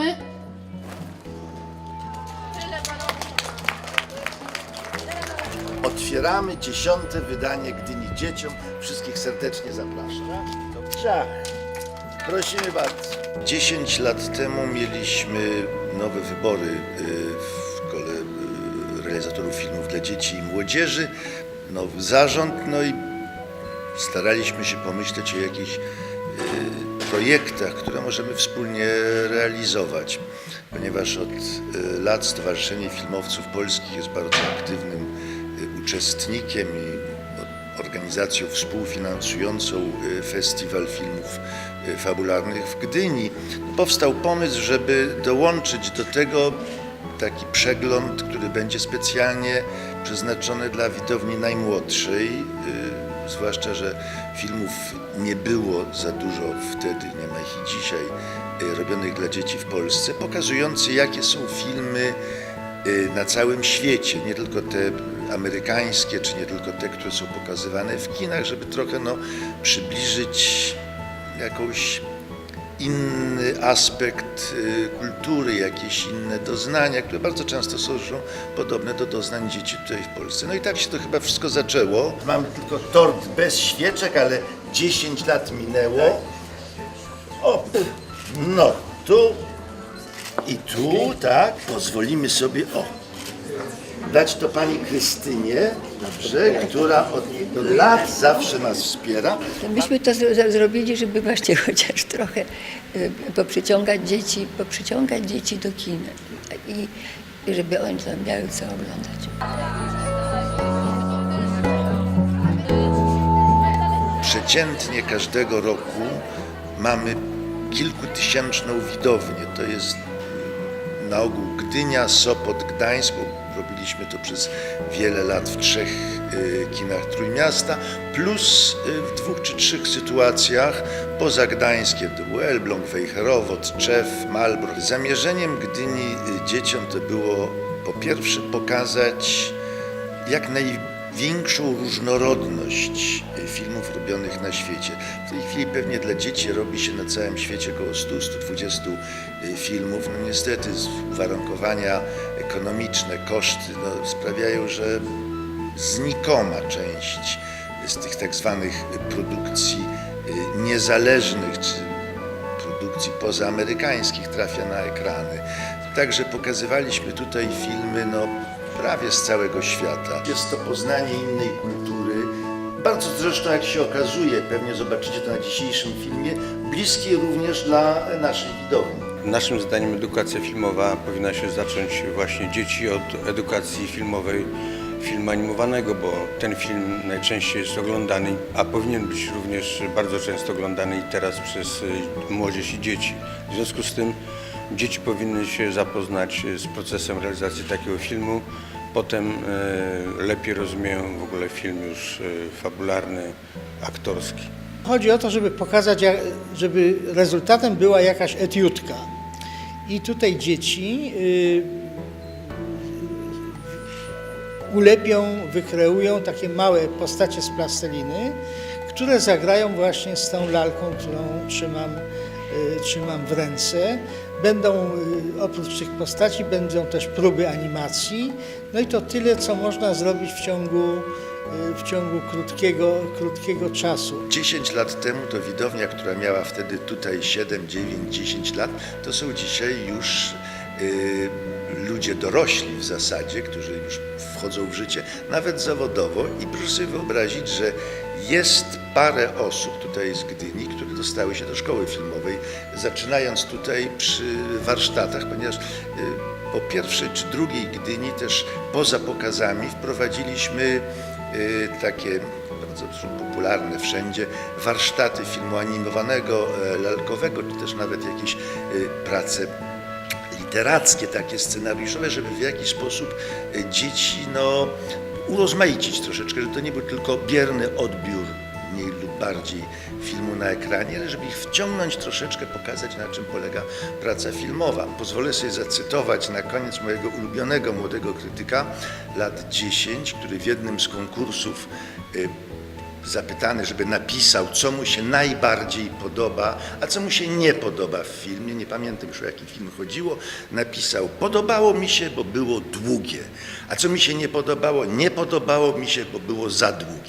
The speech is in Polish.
Zaczynamy. Otwieramy dziesiąte wydanie Gdyni Dzieciom. Wszystkich serdecznie zapraszam. Ciach. Prosimy bardzo. 10 lat temu mieliśmy nowe wybory y, w kole y, realizatorów filmów dla dzieci i młodzieży, nowy zarząd, no i staraliśmy się pomyśleć o jakiejś projektach, które możemy wspólnie realizować, ponieważ od y, lat Stowarzyszenie Filmowców Polskich jest bardzo aktywnym y, uczestnikiem i o- organizacją współfinansującą y, Festiwal Filmów y, Fabularnych w Gdyni. Powstał pomysł, żeby dołączyć do tego taki przegląd, który będzie specjalnie przeznaczony dla widowni najmłodszej, y, zwłaszcza, że filmów nie było za dużo wtedy, nie ma ich i dzisiaj, y, robionych dla dzieci w Polsce, pokazujący jakie są filmy y, na całym świecie, nie tylko te amerykańskie, czy nie tylko te, które są pokazywane w kinach, żeby trochę no, przybliżyć jakąś inny aspekt y, kultury, jakieś inne doznania, które bardzo często są podobne do doznań dzieci tutaj w Polsce. No i tak się to chyba wszystko zaczęło. Mamy tylko tort bez świeczek, ale 10 lat minęło. O, no, tu i tu, tak, pozwolimy sobie, o, dać to pani Krystynie, dobrze, która od, od lat zawsze nas wspiera. Myśmy to zro- zro- zrobili, żeby właśnie chociaż trochę y, poprzyciągać dzieci, poprzyciągać dzieci do kina i, i żeby oni tam miały co oglądać. Przeciętnie każdego roku mamy kilkutysięczną widownię. To jest na ogół Gdynia, Sopot, Gdańsk. Robiliśmy to przez wiele lat w trzech y, kinach Trójmiasta, plus y, w dwóch czy trzech sytuacjach poza Gdańskiem. To był Elbląg, Wejherowod, Czew, Malbork. Zamierzeniem Gdyni y, dzieciom to było po pierwsze pokazać jak największą różnorodność y, filmów robionych na świecie. W tej chwili pewnie dla dzieci robi się na całym świecie około 100-120 y, filmów. No niestety uwarunkowania ekonomiczne, koszty no, sprawiają, że znikoma część z tych tak zwanych produkcji y, niezależnych czy produkcji pozaamerykańskich trafia na ekrany. Także pokazywaliśmy tutaj filmy no, prawie z całego świata. Jest to poznanie innej kultury, bardzo zresztą jak się okazuje, pewnie zobaczycie to na dzisiejszym filmie, bliskie również dla naszej widowni. Naszym zdaniem edukacja filmowa powinna się zacząć właśnie dzieci od edukacji filmowej filmu animowanego, bo ten film najczęściej jest oglądany, a powinien być również bardzo często oglądany i teraz przez młodzież i dzieci. W związku z tym dzieci powinny się zapoznać z procesem realizacji takiego filmu, potem y, lepiej rozumieją w ogóle film już y, fabularny, aktorski. Chodzi o to, żeby pokazać, żeby rezultatem była jakaś etiudka. I tutaj dzieci ulepią, wykreują takie małe postacie z plasteliny, które zagrają właśnie z tą lalką, którą trzymam, trzymam w ręce. Będą y, oprócz tych postaci będą też próby animacji. No i to tyle, co można zrobić w ciągu, y, w ciągu krótkiego, krótkiego czasu. 10 lat temu to widownia, która miała wtedy tutaj 7, 9, 10 lat, to są dzisiaj już y, ludzie dorośli w zasadzie, którzy już wchodzą w życie, nawet zawodowo i proszę sobie wyobrazić, że jest parę osób tutaj z Gdyni, które dostały się do szkoły filmowej, zaczynając tutaj przy warsztatach, ponieważ y, po pierwszej czy drugiej Gdyni też poza pokazami wprowadziliśmy y, takie bardzo popularne wszędzie, warsztaty filmu animowanego, e, lalkowego, czy też nawet jakieś e, prace literackie, takie scenariuszowe, żeby w jakiś sposób e, dzieci no, urozmaicić troszeczkę, żeby to nie był tylko bierny odbiór mniej lub bardziej filmu na ekranie, ale żeby ich wciągnąć troszeczkę, pokazać na czym polega praca filmowa. Pozwolę sobie zacytować na koniec mojego ulubionego młodego krytyka lat 10, który w jednym z konkursów y, zapytany, żeby napisał, co mu się najbardziej podoba, a co mu się nie podoba w filmie. Nie pamiętam już o jaki film chodziło. Napisał: Podobało mi się, bo było długie. A co mi się nie podobało? Nie podobało mi się, bo było za długie.